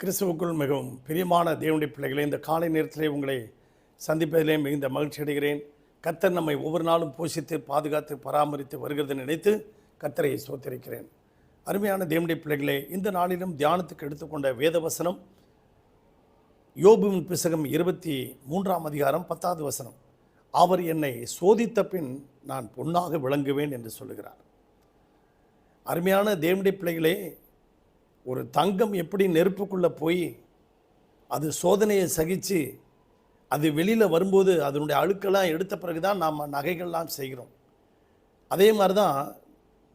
கிறிஸ்துவுக்குள் மிகவும் பிரியமான தேவனுடைய பிள்ளைகளை இந்த காலை நேரத்திலே உங்களை சந்திப்பதிலே மிகுந்த மகிழ்ச்சி அடைகிறேன். கத்தர் நம்மை ஒவ்வொரு நாளும் போஷித்து பாதுகாத்து பராமரித்து வருகிறது நினைத்து கத்தரை சோத்தரிக்கிறேன் அருமையான தேவனுடைய பிள்ளைகளே இந்த நாளிலும் தியானத்துக்கு எடுத்துக்கொண்ட வேத வசனம் யோபுவின் புஸ்தகம் இருபத்தி மூன்றாம் அதிகாரம் பத்தாவது வசனம். அவர் என்னை சோதித்த பின் நான் பொன்னாக விளங்குவேன் என்று சொல்லுகிறார். அருமையான தேவனுடைய பிள்ளைகளே ஒரு தங்கம் எப்படி நெருப்புக்குள்ளே போய் அது சோதனையை சகித்து அது வெளியில் வரும்போது அதனுடைய அழுக்கெல்லாம் எடுத்த பிறகு தான் நாம் நகைகள்லாம் செய்கிறோம். அதே மாதிரி தான்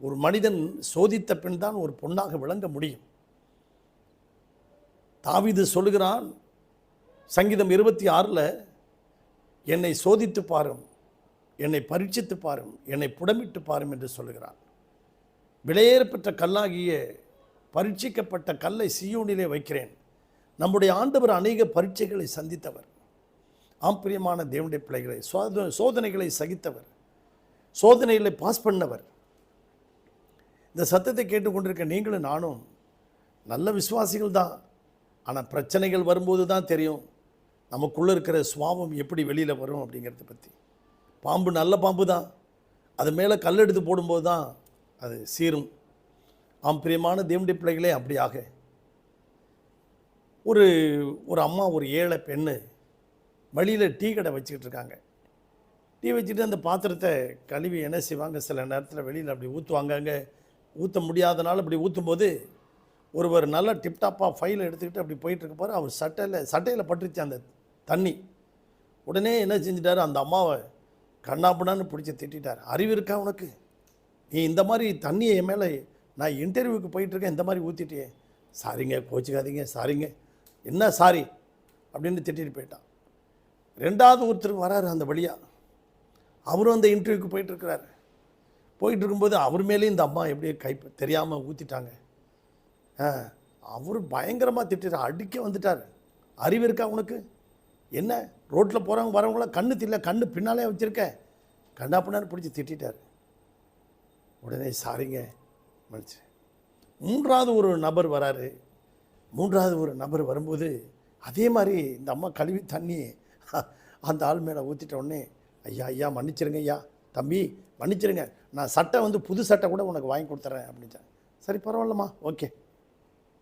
ஒரு மனிதன் சோதித்த பின் தான் ஒரு பொண்ணாக விளங்க முடியும். தாவிது சொல்லுகிறான் சங்கீதம் இருபத்தி ஆறில் என்னை சோதித்து பாரும் என்னை பரீட்சித்து பாரும் என்னை புடமிட்டு பாரும் என்று சொல்லுகிறான். விலையேறப்பெற்ற கல்லாகிய பரீட்சிக்கப்பட்ட கல்லை சியோனிலே வைக்கிறேன். நம்முடைய ஆண்டவர் அநேக பரீட்சைகளை சந்தித்தவர். ஆம் பிரியமான தேவனுடைய பிள்ளைகளை சோத சோதனைகளை சகித்தவர். சோதனைகளை பாஸ் பண்ணவர். இந்த சத்தத்தை கேட்டுக்கொண்டிருக்க நீங்களும் நானும் நல்ல விசுவாசிகள் தான். ஆனால் பிரச்சனைகள் வரும்போது தான் தெரியும் நமக்குள்ளே இருக்கிற சுவாபம் எப்படி வெளியில் வரும் அப்படிங்கிறத பற்றி பாம்பு நல்ல பாம்பு தான். அது மேலே கல் எடுத்து போடும்போது தான் அது சீரும். ஆம் பிரியமான தேவனுடைய பிள்ளைகளே அப்படியாக. ஒரு ஒரு அம்மா ஒரு ஏழை பெண்ணு வழியில் டீ கடை வச்சுக்கிட்டு இருக்காங்க. டீ வச்சுட்டு அந்த பாத்திரத்தை கழுவி என்ன செய்வாங்க? சில நேரத்தில் வெளியில் அப்படி ஊற்றுவாங்க அங்கே ஊற்ற முடியாதனால அப்படி ஊற்றும்போது ஒருவர் நல்ல டிப்டாப்பாக ஃபைலை எடுத்துக்கிட்டு அப்படி போயிட்டு இருக்க அவர் சட்டையில் சட்டையில் பட்டுருச்சு அந்த தண்ணி. உடனே என்ன செஞ்சிட்டார்? அந்த அம்மாவை கண்ணாப்புடான்னு பிடிச்சி திட்டார் அறிவு இருக்கா உனக்கு? நீ இந்த மாதிரி தண்ணியை என் மேலே நான் இன்டர்வியூக்கு போயிட்டுருக்கேன் இந்த மாதிரி ஊற்றிட்டே சாரிங்க கோச்சிக்காதீங்க சாரிங்க. என்ன சாரி? அப்படின்னு திட்டிட்டு போயிட்டான். ரெண்டாவது ஒருத்தர் வராரு அந்த வழியாக அவரும் அந்த இன்டர்வியூக்கு போயிட்டுருக்கிறாரு. போயிட்டு இருக்கும்போது அவர் மேலேயும் இந்த அம்மா எப்படியே கை தெரியாமல் ஊற்றிட்டாங்க ஆ அவர் பயங்கரமாக திட்டார் அடிக்க வந்துட்டார். அறிவு இருக்கா உனக்கு? என்ன? ரோட்டில் போகிறவங்க வரவங்களாம் கண்ணு தெரியல கண்ணு பின்னாலே வச்சுருக்க. கண்ணா பின்னான்னு பிடிச்சி திட்டார் உடனே சாரிங்க மன்னிச்சு மூன்றாவது ஒரு நபர் வராரு. மூன்றாவது ஒரு நபர் வரும்போது அதே மாதிரி இந்த அம்மா கழுவி தண்ணி அந்த ஆள் மேலே ஊற்றிட்ட உடனே ஐயா ஐயா மன்னிச்சிருங்க ஐயா. தம்பி மன்னிச்சிருங்க. நான் சட்டை வந்து புது சட்டை கூட உனக்கு வாங்கி கொடுத்துறேன். அப்படின்ட்டான் சரி பரவாயில்லம்மா. ஓகே.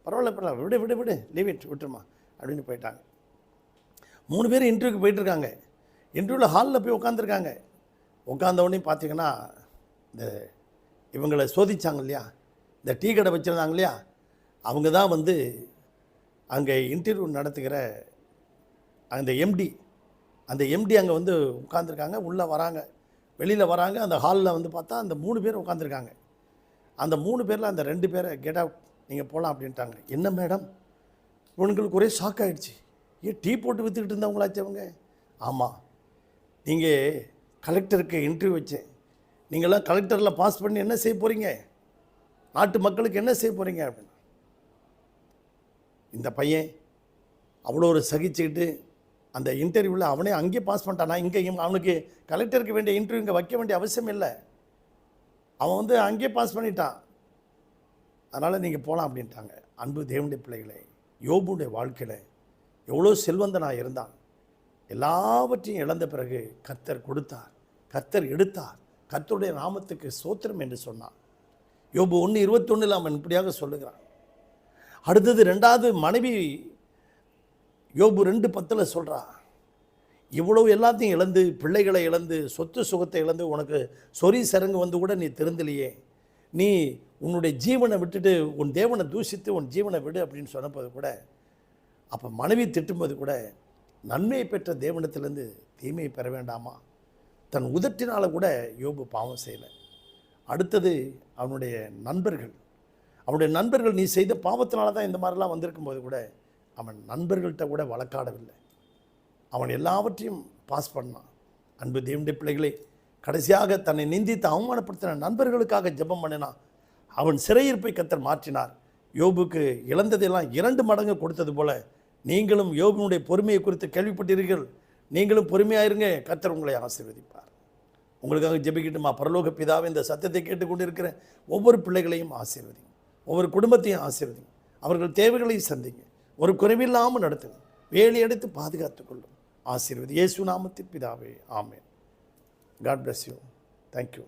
பரவாயில்ல பரவாயில்ல. விடு விடு விடு. லீவ் இட் விட்டுருமா அப்படின்னு போயிட்டாங்க. மூணு பேர் இன்டர்வியூக்கு போயிட்டுருக்காங்க. இன்டர்வியூவில் ஹாலில் போய் உட்காந்துருக்காங்க உட்காந்த உடனே பார்த்தீங்கன்னா இந்த இவங்களை சோதிச்சாங்க இல்லையா? இந்த டீ கடை வச்சுருந்தாங்க இல்லையா? அவங்க தான் வந்து அங்கே இன்டர்வியூ நடத்துகிற அந்த எம்டி அந்த எம்டி அங்கே வந்து உட்காந்துருக்காங்க உள்ளே வராங்க. வெளியில் வராங்க. அந்த ஹாலில் வந்து பார்த்தா அந்த மூணு பேர் உட்காந்துருக்காங்க அந்த மூணு பேரில் அந்த ரெண்டு பேரை கெட் அவுட் நீங்கள் போகலாம் அப்படின்ட்டாங்க. என்ன மேடம் இவனுங்களுக்கு ஒரே ஷாக் ஆகிடுச்சு ஏன் டீ போட்டு விற்றுக்கிட்டு இருந்தவங்களாச்சவங்க ஆமாம் நீங்கள் கலெக்டருக்கு இன்டர்வியூ வச்சேன். நீங்களாம் கலெக்டரில் பாஸ் பண்ணி என்ன செய்ய போகிறீங்க நாட்டு மக்களுக்கு என்ன செய்ய போகிறீங்க அப்படின்னு? இந்த பையன் அவ்வளோ ஒரு சகிச்சுக்கிட்டு அந்த இன்டர்வியூவில் அவனே அங்கேயே பாஸ் பண்ணிட்டானா? இங்கே அவனுக்கு கலெக்டருக்கு வேண்டிய இன்டர்வியூ இங்கே வைக்க வேண்டிய அவசியம் இல்லை. அவன் வந்து அங்கேயே பாஸ் பண்ணிட்டான். அதனால் நீங்கள் போகலாம் அப்படின்ட்டாங்க. அன்பு தேவனுடைய பிள்ளைகளை யோபுடைய வாழ்க்கையில் எவ்வளோ செல்வந்தனாக இருந்தான். எல்லாவற்றையும் இழந்த பிறகு கத்தர் கொடுத்தார் கத்தர் எடுத்தார். கத்தருடைய நாமத்துக்கு சோத்திரம் என்று சொன்னான். யோபு ஒன்று இருபத்தொன்னில் அவன் இப்படியாக சொல்லுகிறான். அடுத்தது ரெண்டாவது மனைவி யோபு ரெண்டு பத்தில் சொல்கிறான் இவ்வளவு எல்லாத்தையும் இழந்து பிள்ளைகளை இழந்து சொத்து சுகத்தை இழந்து உனக்கு சொறி சரங்கு வந்து கூட நீ திருந்தலையே. நீ உன்னுடைய ஜீவனை விட்டுட்டு உன் தேவனை தூஷித்து உன் ஜீவனை விடு அப்படின்னு சொன்னபோது கூட அப்போ மனைவி திட்டும்போது கூட நன்மையை பெற்ற தேவனத்திலேருந்து தீமையை பெற வேண்டாமா? தன் உதட்டினால் கூட யோபு பாவம் செய்யலை. அடுத்தது அவனுடைய நண்பர்கள். அவனுடைய நண்பர்கள் நீ செய்த பாவத்தினால தான் இந்த மாதிரிலாம் வந்திருக்கும் போது கூட அவன் நண்பர்கள்ட்ட கூட வழக்காடவில்லை. அவன் எல்லாவற்றையும் பாஸ் பண்ணான். அன்பு தேவனுடைய பிள்ளைகளை கடைசியாக தன்னை நிந்தித்து அவமானப்படுத்தின நண்பர்களுக்காக ஜெபம் பண்ணினான். அவன் சிறையிருப்பை கத்தர் மாற்றினார். யோபுக்கு இழந்ததெல்லாம் இரண்டு மடங்கு கொடுத்தது போல நீங்களும் யோபுனுடைய பொறுமையை குறித்து கேள்விப்பட்டீர்கள் நீங்களும் பொறுமையாயிருங்க கத்தர் உங்களை ஆசீர்வதிப்பார். உங்களுக்காக ஜெபிக்கட்டுமா? பரலோக பிதாவை இந்த சத்தத்தை கேட்டுக்கொண்டிருக்கிற ஒவ்வொரு பிள்ளைகளையும் ஆசீர்வதிங்க. ஒவ்வொரு குடும்பத்தையும் ஆசீர்வதிங்க. அவர்கள் தேவைகளையும் சந்திங்க. ஒரு குறைவில்லாமல் நடத்துங்க. வேலி எடுத்து பாதுகாத்துக் கொள்ளும். ஆசீர்வதி. இயேசு நாமத்தின் பிதாவே. ஆமேன். God bless you thank you